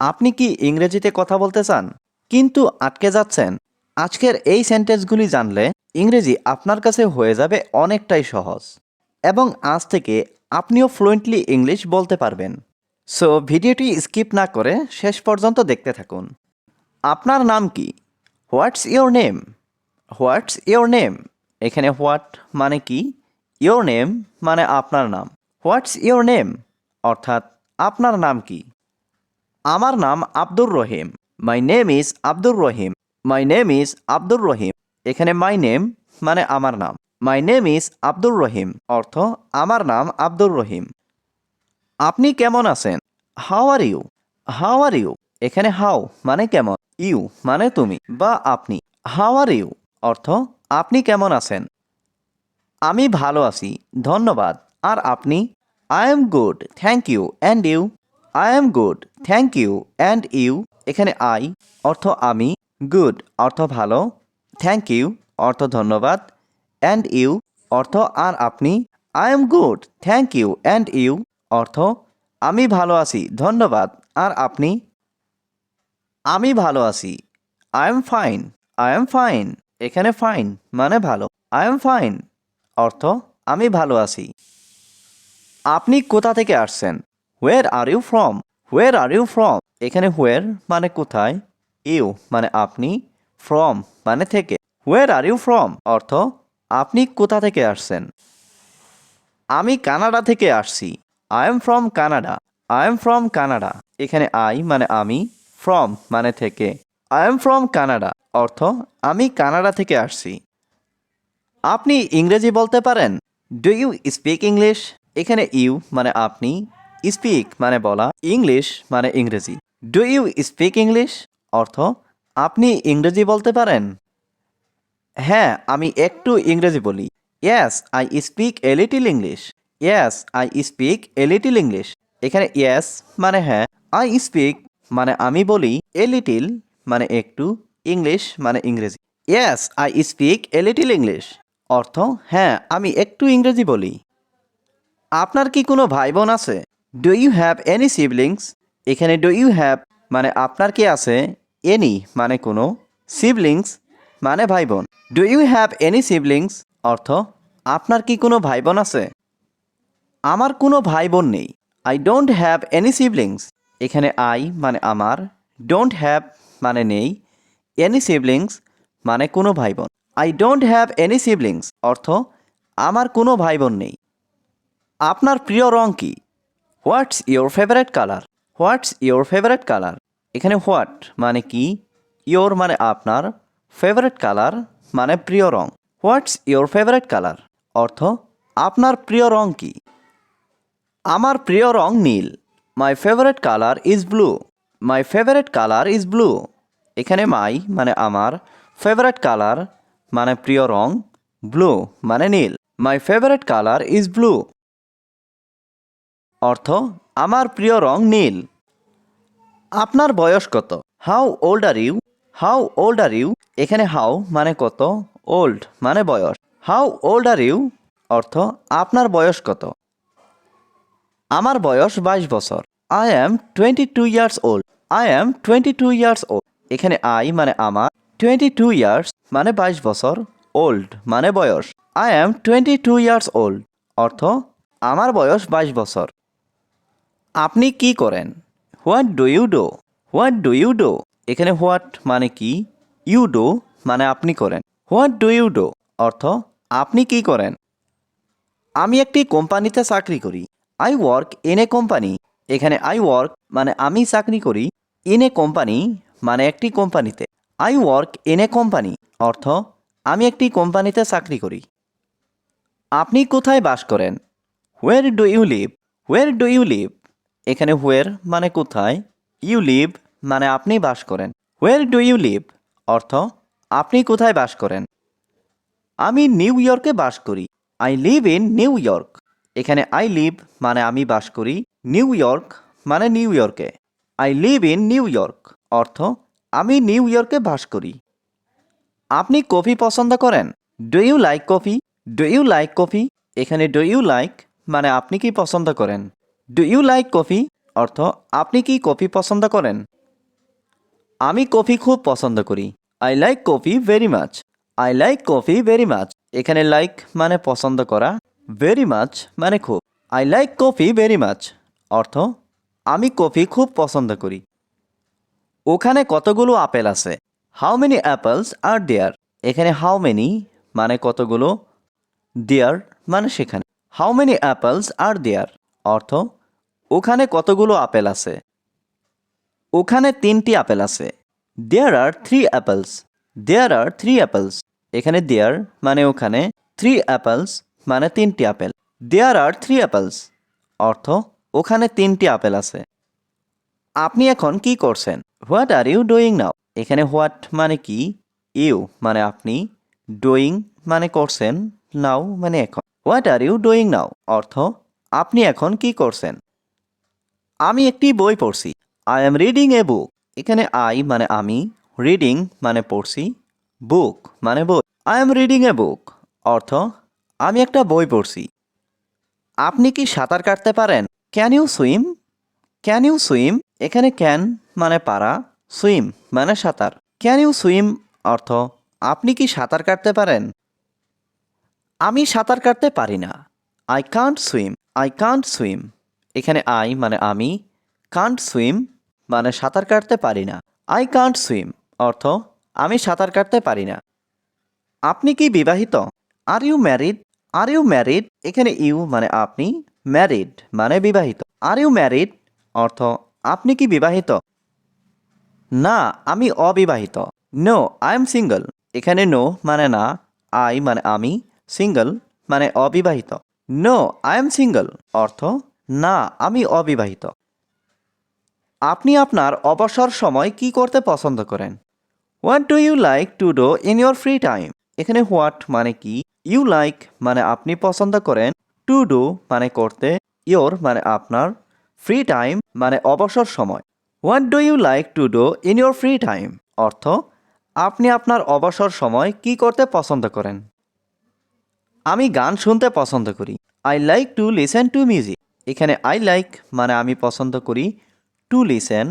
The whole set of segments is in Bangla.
আপনি কি ইংরেজিতে কথা বলতে চান? কিন্তু আটকে যাচ্ছেন। আজকের এই সেন্টেন্সগুলি জানলে ইংরেজি আপনার কাছে হয়ে যাবে অনেকটাই সহজ। এবং আজ থেকে আপনিও ফ্লুয়েন্টলি ইংলিশ বলতে পারবেন। সো ভিডিওটি স্কিপ না করে শেষ পর্যন্ত দেখতে থাকুন। আপনার নাম কি? What's your name what's your name এখানে হোয়াট মানে কি? ইয়োর নেম মানে আপনার নাম। হোয়াটস ইয়োর নেম অর্থাৎ আপনার নাম কি? আমার নাম Abdur Rahim. My name is Abdur Rahim. My name is Abdur Rahim. এখানে মাই নেম মানে আমার নাম। My name is Abdur Rahim. অর্থ আমার নাম আব্দুর রহিম। আপনি কেমন আছেন? How are you how are you এখানে হাউ মানে কেমন? ইউ মানে তুমি বা আপনি। হাউ আর ইউ অর্থ আপনি কেমন আছেন? আমি ভালো আছি। ধন্যবাদ। আর আপনি? I am good thank you and you I am good thank you and you এখানে আই অর্থ আমি গুড অর্থ ভালো থ্যাংক ইউ অর্থ ধন্যবাদ অ্যান্ড ইউ অর্থ আর আপনি? I am good thank you and you অর্থ, আমি ভালো আছি, ধন্যবাদ, আর আপনি? আমি ভালো আছি I am fine I am fine এখানে ফাইন মানে ভালো আই এম ফাইন অর্থ, আমি ভালো আছি। আপনি কোথা থেকে আসছেন? Where are you from where are you from এখানে হোয়ের মানে কোথায়? ইউ মানে আপনি? ফ্রম মানে থেকে? হোয়ের আর ইউ ফ্রম অর্থ, আপনি কোথা থেকে আসছেন? আমি কানাডা থেকে আসছি। I am from Canada I am from Canada এখানে আই মানে আমি। ফ্রম মানে থেকে। আই এম ফ্রম কানাডা অর্থ, আমি কানাডা থেকে আসছি। আপনি ইংরেজি বলতে পারেন? ডু ইউ স্পিক ইংলিশ এখানে ইউ মানে আপনি। স্পিক মানে বলা ইংলিশ মানে ইংরেজি। ডু ইউ স্পিক ইংলিশ অর্থ, আপনি ইংরেজি বলতে পারেন? হ্যাঁ আমি একটু ইংরেজি বলি। Yes I speak a little English yes I speak a little English এখানে ইয়াস মানে হ্যাঁ আই স্পিক মানে আমি বলি এ লিটিল মানে একটু ইংলিশ মানে ইংরেজি। Yes I speak a little English অর্থ হ্যাঁ আমি একটু ইংরেজি বলি। আপনার কি কোনো ভাই বোন আছে? Do you have any siblings এখানে ডু ইউ হ্যাভ মানে আপনার কি আছে? এনি মানে কোনো। সিবলিংস মানে ভাই বোন do you have any siblings অর্থ, আপনার কি কোনো ভাই বোন আছে? আমার কোনো ভাই বোন নেই। I don't have any siblings এখানে আই মানে আমার। ডোন্ট হ্যাভ মানে নেই। এনি সিবলিংস মানে কোনো ভাই বোন I don't have any siblings অর্থ, আমার কোনো ভাই বোন নেই। আপনার প্রিয় রং কি? What's your favourite colour what's your favourite colour এখানে হোয়াট মানে কি? ইয়োর মানে আপনার। ফেভারেট কালার মানে প্রিয় রং। হোয়াটস ইয়োর ফেভারেট কালার অর্থ, আপনার প্রিয় রং কি? আমার প্রিয় রং নীল। My favourite colour is blue my favourite colour is blue এখানে মাই মানে আমার। ফেভারেট কালার মানে প্রিয় রং। ব্লু মানে নীল। My favourite colour is blue অর্থ, আমার প্রিয় রং নীল। আপনার বয়স কত? How old are you how old are you এখানে হাউ মানে কত? ওল্ড মানে বয়স। হাউ ওল্ড আর ইউ অর্থ, আপনার বয়স কত? আমার বয়স বাইশ বছর। I am twenty two years old I am twenty two years old এখানে আই মানে আমার। টোয়েন্টি টু ইয়ার্স মানে বাইশ বছর। ওল্ড মানে বয়স। I am twenty two years old অর্থ, আমার বয়স বাইশ বছর। আপনি কি করেন? What do you do what do you do এখানে হোয়াট মানে কি? ইউ ডো মানে আপনি করেন। হোয়াট ডু ইউ ডো অর্থ, আপনি কি করেন? আমি একটি কোম্পানিতে চাকরি করি। I work in a company এখানে আই ওয়ার্ক মানে আমি চাকরি করি ইন এ কোম্পানি মানে একটি কোম্পানিতে। I work in a company অর্থ, আমি একটি কোম্পানিতে চাকরি করি। আপনি কোথায় বাস করেন? Where do you live where do you live এখানে হোয়ার মানে কোথায় ইউ লিভ মানে আপনি বাস করেন। হোয়ার ডু ইউ লিভ অর্থ, আপনি কোথায় বাস করেন? আমি নিউ ইয়র্কে বাস করি। I live in New York এখানে আই লিভ মানে আমি বাস করি। নিউ ইয়র্ক মানে নিউ ইয়র্কে I live in New York অর্থ, আমি নিউ ইয়র্কে বাস করি। আপনি কফি পছন্দ করেন? Do you like coffee do you like coffee এখানে ডু ইউ লাইক মানে আপনি কি পছন্দ করেন? ডু ইউ লাইক কফি অর্থ, আপনি কি কফি পছন্দ করেন? আমি কফি খুব পছন্দ করি। I like coffee very much I like coffee very much এখানে লাইক মানে পছন্দ করা ভেরি মাচ মানে খুব। I like coffee very much অর্থ, আমি কফি খুব পছন্দ করি। ওখানে কতগুলো আপেল আছে? How many apples are there এখানে হাউ মেনি মানে কতগুলো? দেয়ার মানে সেখানে। How many apples are there অর্থ ওখানে কতগুলো আপেল আছে? ওখানে তিনটি আপেল আছে। There are three apples there are three apples এখানে দেয়ার মানে ওখানে থ্রি অ্যাপেলস মানে তিনটি apple. There are three apples অর্থ, ওখানে তিনটি আপেল আছে। আপনি এখন কি করছেন? What are you doing now এখানে হোয়াট মানে কি? ইউ মানে আপনি। ডুইং মানে করছেন নাও মানে এখন। What are you doing now অর্থ, আপনি এখন কি করছেন? আমি একটি বই পড়ছি। I am reading a book এখানে আই মানে আমি রিডিং মানে পড়ছি বুক মানে বই। I am reading a book অর্থ, আমি একটা বই পড়ছি। আপনি কি সাঁতার কাটতে পারেন? Can you swim can you swim এখানে ক্যান মানে পারা সুইম মানে সাঁতার। ক্যান ইউ সুইম অর্থ, আপনি কি সাঁতার কাটতে পারেন? আমি সাঁতার কাটতে পারি না। I can't swim I can't swim এখানে আই মানে আমি। কান্ট সুইম মানে সাঁতার কাটতে পারি না। আই কান্ট সুইম অর্থ আমি সাঁতার কাটতে পারি না। আপনি কি বিবাহিত? Are you married are you married এখানে ইউ মানে আপনি। ম্যারিড মানে বিবাহিত। আর ইউ ম্যারিড অর্থ আপনি কি বিবাহিত? না, আমি অবিবাহিত। নো আই এম সিঙ্গল এখানে নো মানে না। আই মানে আমি। সিঙ্গল মানে অবিবাহিত। নো আই এম সিঙ্গল অর্থ না, আমি অবিবাহিত। আপনি আপনার অবসর সময় কি করতে পছন্দ করেন? What do you like to do in your free time এখানে হোয়াট মানে কি? ইউ লাইক মানে আপনি পছন্দ করেন। টু ডু মানে করতে। ইয়োর মানে আপনার। ফ্রি টাইম মানে অবসর সময়। What do you like to do in your free time অর্থ, আপনি আপনার অবসর সময় কি করতে পছন্দ করেন? আমি গান শুনতে পছন্দ করি। I like to listen to music এখানে আই লাইক মানে আমি পছন্দ করি টু লিসেন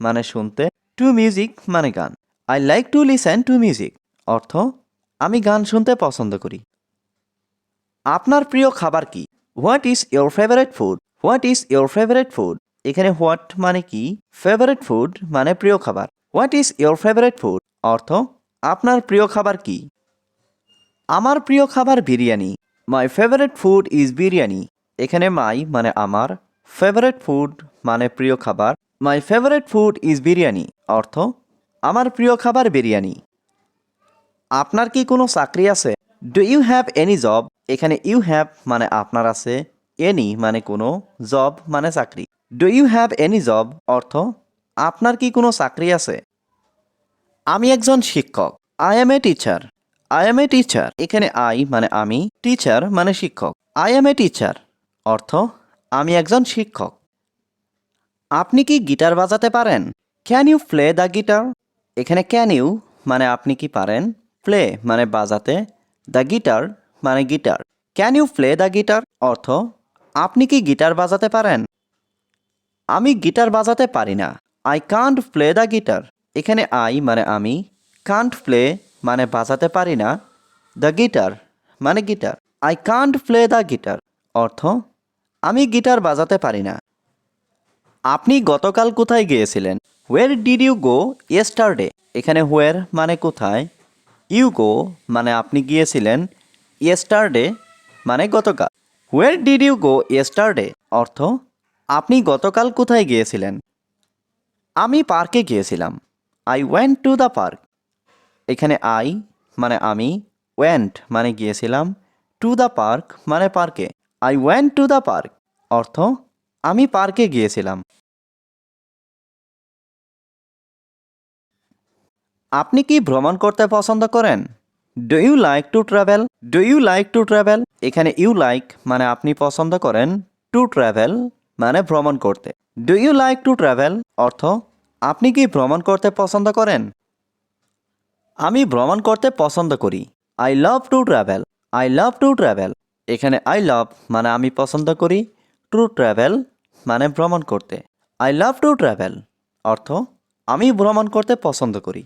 মানে শুনতে টু মিউজিক মানে গান। I like to listen to music অর্থ আমি গান শুনতে পছন্দ করি। আপনার প্রিয় খাবার কি? What is your favourite food what is your favourite food এখানে হোয়াট মানে কি? ফেভারেট ফুড মানে প্রিয় খাবার। What is your favourite food অর্থ আপনার প্রিয় খাবার কি? আমার প্রিয় খাবার biryani. My favourite food is biryani. এখানে মাই মানে আমার ফেভারেট ফুড মানে প্রিয় খাবার my favourite food is biryani, অর্থ আমার প্রিয় খাবার বিরিয়ানি। আপনার কি কোনো চাকরি আছে? Do you have any job এখানে ইউ হ্যাভ মানে আপনার আছে এনি মানে কোনো জব মানে চাকরি। Do you have any job অর্থ আপনার কি কোনো চাকরি আছে? আমি একজন শিক্ষক I am a teacher I am a teacher এখানে আই মানে আমি টিচার মানে শিক্ষক আই এম এ টিচার অর্থ, আমি একজন শিক্ষক। আপনি কি গিটার বাজাতে পারেন? Can you play the guitar এখানে ক্যান ইউ মানে আপনি কি পারেন? প্লে মানে বাজাতে দ্য গিটার মানে guitar. Can you play the guitar অর্থ, আপনি কি গিটার বাজাতে পারেন? আমি গিটার বাজাতে পারি না। I can't play the guitar এখানে আই মানে আমি কান্ট প্লে মানে বাজাতে পারি না। দ্য গিটার মানে guitar. I can't play the guitar অর্থ আমি গিটার বাজাতে পারি না। আপনি গতকাল কোথায় গিয়েছিলেন? Where did you go yesterday এখানে হোয়ার মানে কোথায়? ইউ গো মানে আপনি গিয়েছিলেন ইয়েস্টারডে মানে গতকাল। Where did you go yesterday অর্থ, আপনি গতকাল কোথায় গিয়েছিলেন? আমি পার্কে গিয়েছিলাম। I went to the park এখানে আই মানে আমি ওয়েন্ট মানে গিয়েছিলাম। টু দ্য পার্ক মানে পার্কে। I went to the park অর্থ, আমি পার্কে গিয়েছিলাম। আপনি কি ভ্রমণ করতে পছন্দ করেন? Do you like to travel do you like to travel এখানে ইউ লাইক মানে আপনি পছন্দ করেন। টু ট্রাভেল মানে ভ্রমণ করতে। Do you like to travel অর্থ, আপনি কি ভ্রমণ করতে পছন্দ করেন? আমি ভ্রমণ করতে পছন্দ করি। I love to travel I love to travel এখানে আই লাভ মানে আমি পছন্দ করি টু ট্রাভেল মানে ভ্রমণ করতে। আই লাভ টু ট্রাভেল অর্থ আমি ভ্রমণ করতে পছন্দ করি।